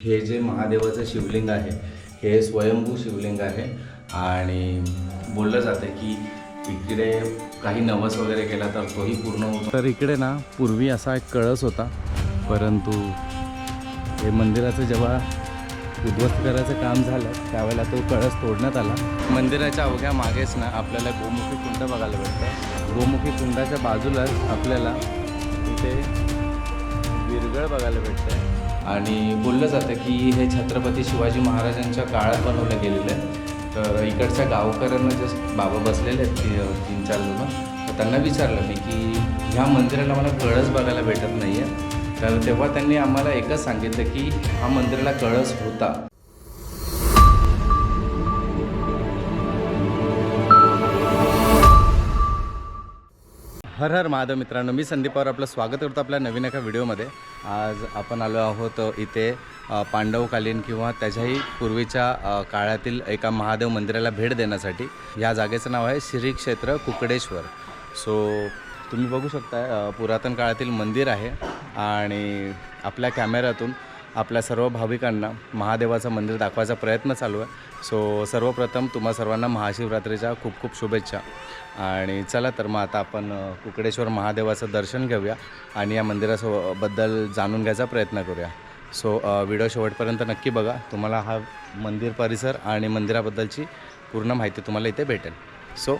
हे जे महादेवाचं शिवलिंग आहे हे स्वयंभू शिवलिंग आहे. आणि बोललं जातं की इकडे काही नवस वगैरे केला तर तोही पूर्ण होतो. तर इकडे ना पूर्वी असा एक कळस होता. परंतु हे मंदिराचं जेव्हा उद्ध्वस्त करायचं काम झालं त्यावेळेला तो कळस तोडण्यात आला. मंदिराच्या अवघ्या मागेच ना आपल्याला गोमुखी कुंड बघायला भेटतं. गोमुखी कुंडाच्या बाजूलाच आपल्याला इथे विरगळ बघायला भेटतं आणि बोललं जातं की हे छत्रपती शिवाजी महाराजांच्या काळात बनवलं गेलेलं आहे. तर इकडच्या गावकऱ्यांना जे बाबा बसलेले आहेत ती तीन चार जण तर त्यांना विचारलं मी की ह्या मंदिराला मला कळस बघायला भेटत नाही आहे तर तेव्हा त्यांनी आम्हाला एकच सांगितलं की हा मंदिराला कळस होता. हर हर महादेव मित्रांनो मी संदीप पवार आपलं स्वागत करतो आपल्या नवीन एका व्हिडिओमध्ये. आज आपण आलो आहोत इथे पांडवकालीन किंवा त्याच्याही पूर्वीच्या काळातील एका महादेव मंदिराला भेट देण्यासाठी. या जागेचं नाव आहे श्री क्षेत्र कुकडेश्वर. सो तुम्ही बघू शकता पुरातन काळातील मंदिर आहे आणि आपल्या कॅमेऱ्यातून आपल्या सर्व भाविकांना महादेवाचं मंदिर दाखवायचा प्रयत्न चालू आहे. सो सर्वप्रथम तुम्हा सर्वांना महाशिवरात्रीच्या खूप खूप शुभेच्छा. आणि चला तर मग आता आपण कुकडेश्वर महादेवाचं दर्शन घेऊया आणि या मंदिरासोबद्दल जाणून घ्यायचा प्रयत्न करूया. सो व्हिडिओ शेवटपर्यंत नक्की बघा. तुम्हाला हा मंदिर परिसर आणि मंदिराबद्दलची पूर्ण माहिती तुम्हाला इथे भेटेल. सो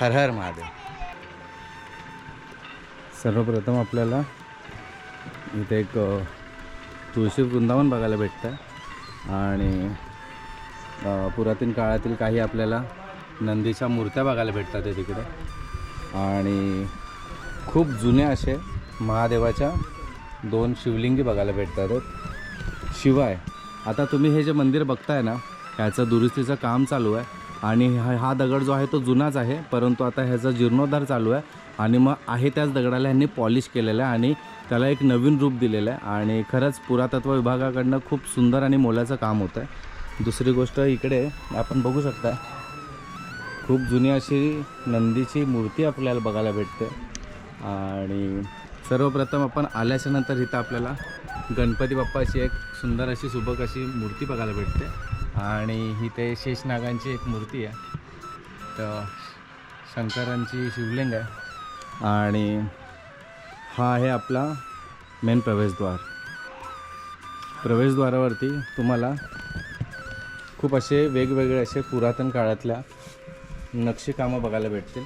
हर हर महादेव. सर्वप्रथम आपल्याला इथे एक तुळशी वृंदावन बघायला भेटतं. आणि पुरातन काळातील काही आपल्याला नंदीच्या मूर्त्या बघायला भेटतात आहे तिकडे. आणि खूप जुन्या असे महादेवाच्या दोन शिवलिंगी बघायला भेटतात. शिवाय आता तुम्ही हे जे मंदिर बघताय ना ह्याचं दुरुस्तीचं काम चालू आहे. आणि हा हा दगड जो आहे तो जुनाच आहे परंतु आता ह्याचा जीर्णोद्धार चालू आहे. आणि मग आहे त्याच दगडाला ह्यांनी पॉलिश केलेलं आहे आणि त्याला एक नवीन रूप दिलेलं आहे. आणि खरंच पुरातत्व विभागाकडनं खूप सुंदर आणि मोलाचं काम होतं आहे. दुसरी गोष्ट इकडे आपण बघू शकता खूप जुनी अशी नंदीची मूर्ती आपल्याला बघायला भेटते. आणि सर्वप्रथम आपण आल्याच्यानंतर इथं आपल्याला गणपती बाप्पाची एक सुंदर अशी सुबक अशी मूर्ती बघायला भेटते. आणि ही ते शेषनागांची एक मूर्ती आहे. तर शंकरांची शिवलिंग आहे. आणि हा आहे आपला मेन प्रवेशद्वार. प्रवेशद्वारावरती तुम्हाला खूप असे वेगवेगळे असे पुरातन काळातल्या नक्षीकामं बघायला भेटतील.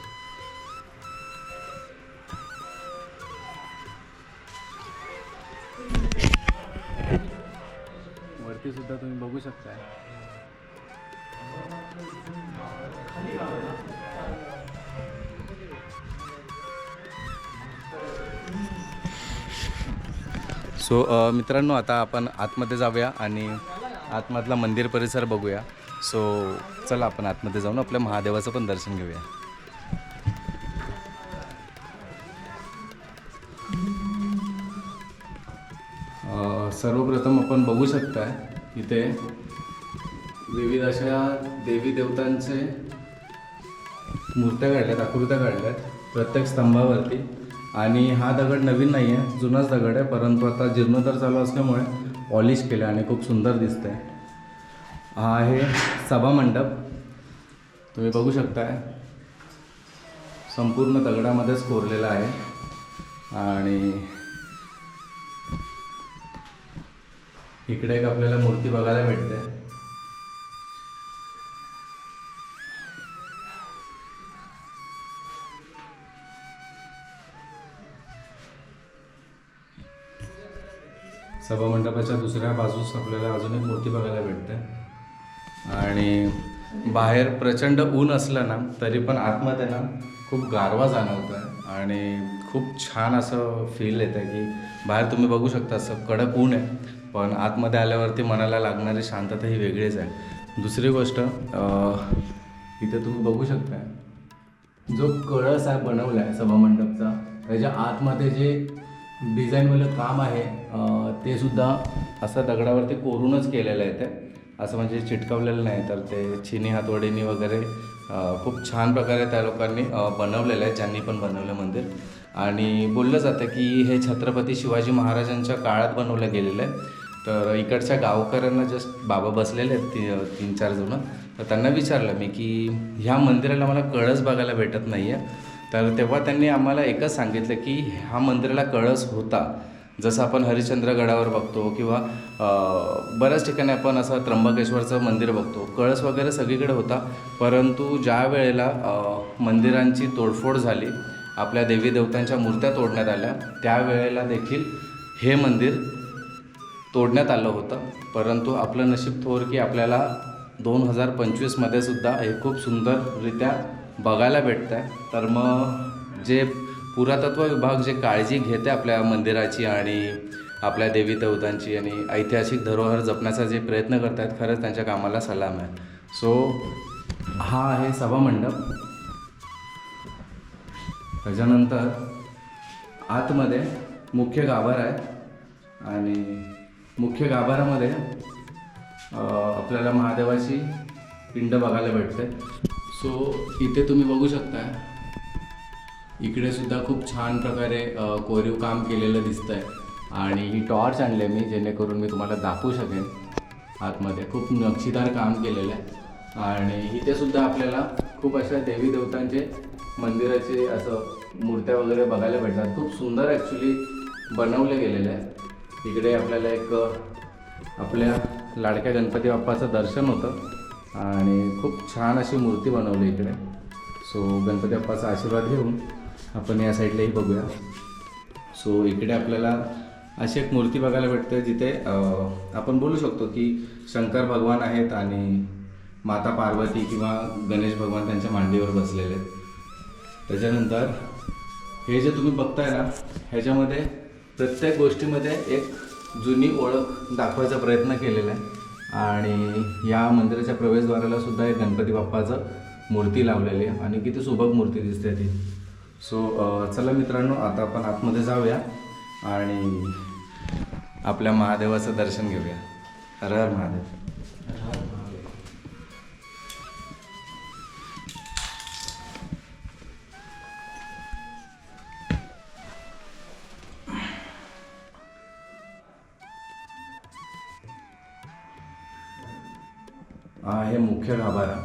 सो मित्रांनो आता आपण आतमध्ये जाऊया आणि आतमधला मंदिर परिसर बघूया. सो चला आपण आतमध्ये जाऊन आपल्या महादेवाचं पण दर्शन घेऊया. सर्वप्रथम आपण बघू शकताय इथे विविध अशा देवी देवतांचे मूर्त्या काढल्यात आकृत्या काढल्यात प्रत्येक स्तंभावरती. आणि हा दगड नवीन नाही आहे जुनाच दगड आहे परंतु आता जीर्णोद्धार चालू असल्यामुळे पॉलिश केलं आणि खूप सुंदर दिसतंय. हा आहे सभामंडप तुम्ही बघू शकताय. संपूर्ण दगडामध्येच कोरलेला आहे. आणि इकडे एक आपल्याला मूर्ती बघायला भेटते. सभामंडपाच्या दुसऱ्या बाजूस आपल्याला अजून एक मूर्ती बघायला भेटते. आणि बाहेर प्रचंड ऊन असलं ना तरी पण आतमध्ये ना खूप गारवा जाणवतो आहे आणि खूप छान असं फील येतं की बाहेर तुम्ही बघू शकता असं कडक ऊन आहे. पण आतमध्ये आल्यावरती मनाला लागणारी शांतता ही वेगळीच आहे. दुसरी गोष्ट इथं इथे तुम्ही बघू शकता जो कळस आहे बनवला आहे सभामंडपचा त्याच्या आतमध्ये जे डिझाईनवालं काम आहे ते सुद्धा असं दगडावरती कोरूनच केलेलं आहे ते. असं म्हणजे चिटकवलेलं नाही तर ते चिनी हातवडीनी वगैरे खूप छान प्रकारे त्या लोकांनी बनवलेलं आहे ज्यांनी पण बनवलं मंदिर. आणि बोललं जातं की हे छत्रपती शिवाजी महाराजांच्या काळात बनवलं गेलेलं आहे. तर इकडच्या गावकऱ्यांना जस्ट बाबा बसलेले आहेत ती तीन चार जण. तर त्यांना विचारलं मी की ह्या मंदिराला मला कळस बघायला भेटत नाही आहे तर तेव्हा त्यांनी आम्हाला एकच सांगितलं की हा मंदिराला कळस होता. जसं आपण हरिश्चंद्रगडावर बघतो किंवा बऱ्याच ठिकाणी आपण असं त्र्यंबकेश्वरचं मंदिर बघतो. कळस वगैरे सगळीकडे होता. परंतु ज्या वेळेला मंदिरांची तोडफोड झाली आपल्या देवी देवतांच्या मूर्त्या तोडण्यात आल्या त्यावेळेला देखील हे मंदिर तोडण्यात आलं होतं. परंतु आपलं नशीब थोर की आपल्याला दोन हजार पंचवीसमध्ये सुद्धा हे खूप सुंदररित्या बघायला भेटतं आहे तर मग जे पुरातत्व विभाग जे काळजी घेते आपल्या मंदिराची आणि आपल्या देवी देवतांची आणि ऐतिहासिक धरोहर जपण्याचा जे प्रयत्न करत आहेत खरंच त्यांच्या कामाला सलाम आहे. सो हा आहे सभामंडप. त्याच्यानंतर आतमध्ये मुख्य गाभारा आहे आणि मुख्य गाभाऱ्यामध्ये आपल्याला महादेवाची पिंड बघायला भेटते सो इथे तुम्ही बघू शकता इकडे सुद्धा खूप छान प्रकारे कोरीव काम केलेलं दिसतंय. आणि ही टॉर्च आणले मी जेणेकरून मी तुम्हाला दाखवू शकेन. आतमध्ये खूप नक्षीदार काम केलेलं आहे. आणि इथे सुद्धा आपल्याला खूप अशा देवी देवतांचे मंदिराचे असं मूर्त्या वगैरे बघायला भेटतात. खूप सुंदर ॲक्च्युली बनवले गेलेले आहे. इकडे आपल्याला एक आपल्या लाडक्या गणपती बाप्पाचं दर्शन होतं. आणि खूप छान अशी मूर्ती बनवली इकडे. सो गणपती बाप्पाचा आशीर्वाद घेऊन आपण या साईडलाही बघूया. सो इकडे आपल्याला अशी एक मूर्ती बघायला भेटते जिथे आपण बोलू शकतो की शंकर भगवान आहेत आणि माता पार्वती किंवा गणेश भगवान त्यांच्या मांडीवर बसलेले आहेत. त्याच्यानंतर हे जे तुम्ही बघताय ना ह्याच्यामध्ये प्रत्येक गोष्टीमध्ये एक जुनी ओळख दाखवायचा प्रयत्न केलेला आहे. आणि या मंदिराच्या प्रवेशद्वाराला सुद्धा एक गणपती बाप्पाचं मूर्ती लावलेली आहे. आणि किती सुबक मूर्ती दिसते ती. सो चला मित्रांनो आता आपण आतमध्ये जाऊया आणि आपल्या महादेवाचं दर्शन घेऊया. हर हर महादेव. हे आहे मुख्य गाभारा.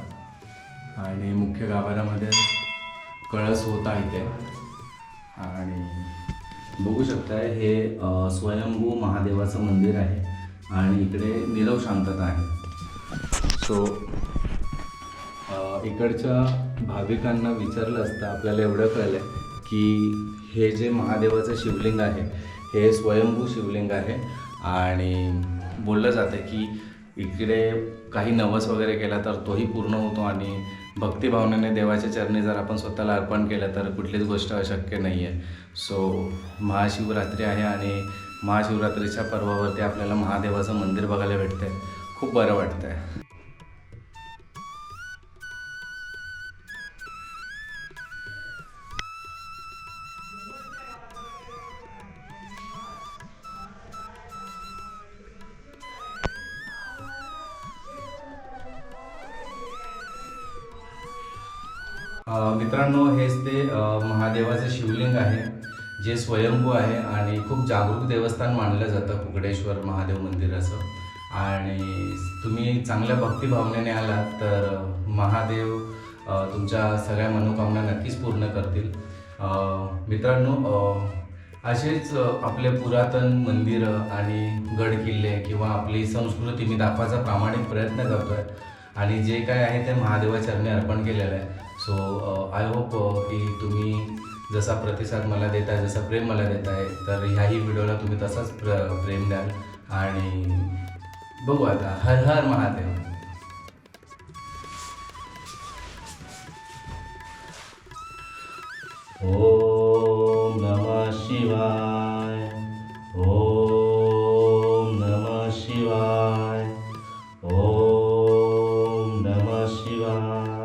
आणि मुख्य गाभाऱ्यामध्ये कळस होता इथे आणि बघू शकताय हे स्वयंभू महादेवाचं मंदिर आहे. आणि इकडे निरव शांतता आहे. सो इकडच्या भाविकांना विचारलं असतं आपल्याला एवढं कळलं की हे जे महादेवाचं शिवलिंग आहे हे स्वयंभू शिवलिंग आहे. आणि बोललं जातं की इकडे काही नवस वगैरे केला तर तोही पूर्ण होतो आणि भक्तिभावनेने देवाच्या चरणी जर आपण स्वतःला अर्पण केलं तर कुठलीच गोष्ट अशक्य नाही आहे सो महाशिवरात्री आहे आणि महाशिवरात्रीच्या पर्वावरती आपल्याला महादेवाचं मंदिर बघायला भेटतं आहे खूप बरं वाटतं आहे मित्रांनो हेच ते महादेवाचं शिवलिंग आहे जे स्वयंभू आहे आणि खूप जागरूक देवस्थान मानलं जातं कुकडेश्वर महादेव मंदिर असं आणि तुम्ही चांगल्या भक्तिभावनेने आलात तर महादेव तुमच्या सगळ्या मनोकामना नक्कीच पूर्ण करतील. मित्रांनो असेच आपले पुरातन मंदिरं आणि गड किल्ले किंवा आपली संस्कृती मी दाखवायचा प्रामाणिक प्रयत्न करतो आहे आणि जे काय आहे ते महादेवाचरणी अर्पण केलेलं आहे. सो आय होप की तुम्ही जसा प्रतिसाद मला देत आहे जसा प्रेम मला देत आहे तर ह्याही व्हिडिओला तुम्ही तसाच प्र प्रेम द्याल. आणि बघू आता हर हर महादेव. ओम नमः शिवाय ओम नमः शिवाय ओम नमः शिवाय.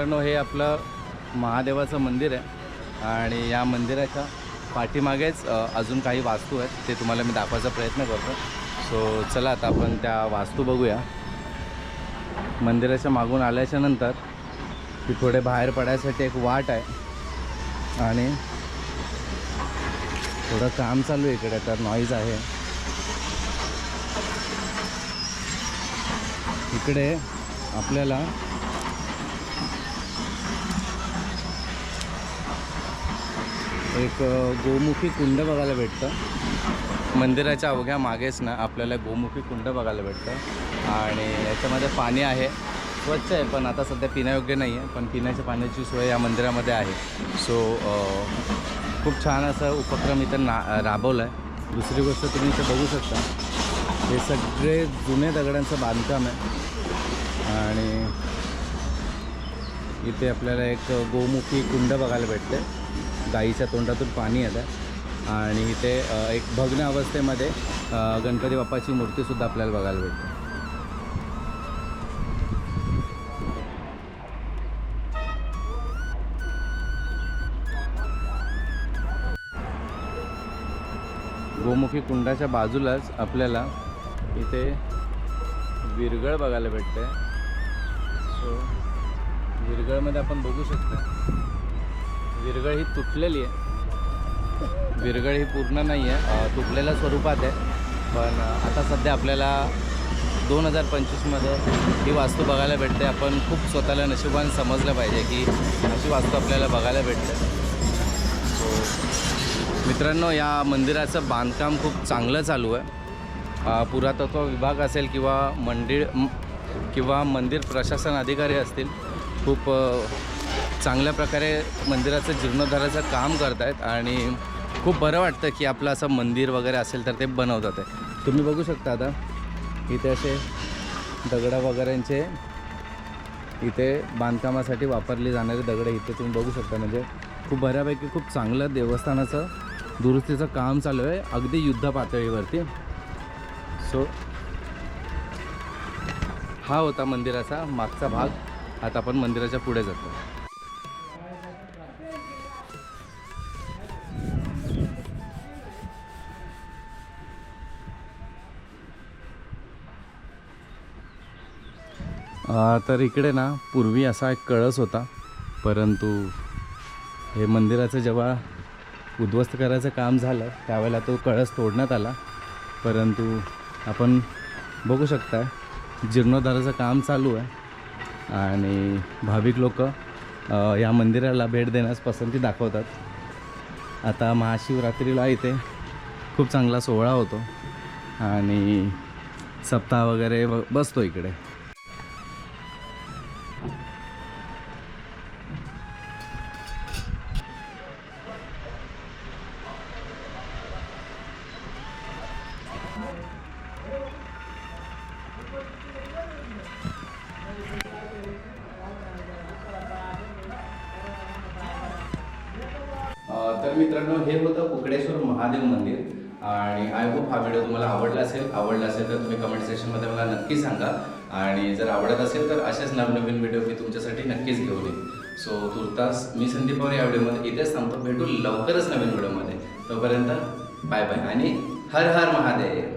मित्रांनो हे आपलं महादेवाचं मंदिर आहे. आणि या मंदिराच्या पाठीमागेच अजून काही वास्तू आहेत ते तुम्हाला मी दाखवायचा प्रयत्न करतो. सो चला आता आपण त्या वास्तू बघूया. मंदिराच्या मागून आल्याच्यानंतर ती थोडे बाहेर पडायसाठी एक वाट आहे. आणि थोडं काम चालू आहे इकडे तर नॉईज आहे. इकडे आपल्याला एक गोमुखी कुंड बघायला भेटतं. मंदिराच्या अवघ्या मागेच ना आपल्याला गोमुखी कुंड बघायला भेटतं. आणि याच्यामध्ये पाणी आहे. स्वच्छ आहे पण आता सध्या पिण्यायोग्य नाही आहे. पण पिण्याच्या पाण्याची सोय या मंदिरामध्ये आहे. सो खूप छान असा उपक्रम इथं ना राबवला आहे दुसरी गोष्ट तुम्ही इथं बघू शकता. हे सगळे जुने दगडांचं बांधकाम आहे. आणि इथे आपल्याला एक गोमुखी कुंड बघायला भेटते गाईच्या तोंडातून पाणी येतं आणि इथे एक भग्न अवस्थेमध्ये गणपती बाप्पाची मूर्तीसुद्धा आपल्याला बघायला भेटते. गोमुखी कुंडाच्या बाजूलाच आपल्याला इथे विरगळ बघायला भेटते. सो विरगळमध्ये आपण बघू शकतो. विरगळ ही तुटलेली आहे. विरगळ ही पूर्ण नाही आहे. तुटलेल्या स्वरूपात आहे. पण आता सध्या आपल्याला दोन हजार पंचवीसमध्ये ही वास्तू बघायला भेटते. आपण खूप स्वतःला नशिबान समजलं पाहिजे की अशी वास्तू आपल्याला बघायला भेटते. सो मित्रांनो या मंदिराचं बांधकाम खूप चांगलं चालू आहे. पुरातत्व विभाग असेल किंवा मंदिर किंवा मंदिर प्रशासन अधिकारी असतील खूप चांगल्या प्रकारे मंदिराचं जीर्णोद्धाराचं काम करत आहेत आणि खूप बरं वाटतं की आपलं असं मंदिर वगैरे असेल तर ते बनवतात आहे तुम्ही बघू शकता आता इथे असे दगडा वगैरेंचे इथे बांधकामासाठी वापरली जाणारी दगडं इथे तुम्ही बघू शकता. म्हणजे खूप बऱ्यापैकी खूप चांगलं देवस्थानाचं दुरुस्तीचं काम चालू आहे अगदी युद्ध पातळीवरती. सो हा होता मंदिराचा मागचा भाग. आता आपण मंदिराच्या पुढे जातो. तर इकडे ना पूर्वी असा एक कळस होता. परंतु हे मंदिराचं जेव्हा उद्ध्वस्त करायचं काम झालं त्यावेळेला तो कळस तोडण्यात आला. परंतु आपण बघू शकता जीर्णोद्धाराचं काम चालू आहे. आणि भाविक लोक या मंदिराला भेट देण्यास पसंती दाखवतात. आता महाशिवरात्रीला इथे खूप चांगला सोहळा होतो. आणि सप्ताह वगैरे ब- बसतो इकडे. तर मित्रांनो हे होतं कुकडेश्वर महादेव मंदिर. आणि आय होप हा व्हिडिओ तुम्हाला आवडला असेल. आवडला असेल तर तुम्ही कमेंट सेक्शनमध्ये मला नक्की सांगा. आणि जर आवडत असेल तर असेच नवनवीन व्हिडिओ मी तुमच्यासाठी नक्कीच घेऊन येईन. सो तुर्तास मी संदीप पवार या व्हिडिओमध्ये इथेच सांगतो भेटू लवकरच नवीन व्हिडिओमध्ये तोपर्यंत बाय बाय आणि हर हर महादेव.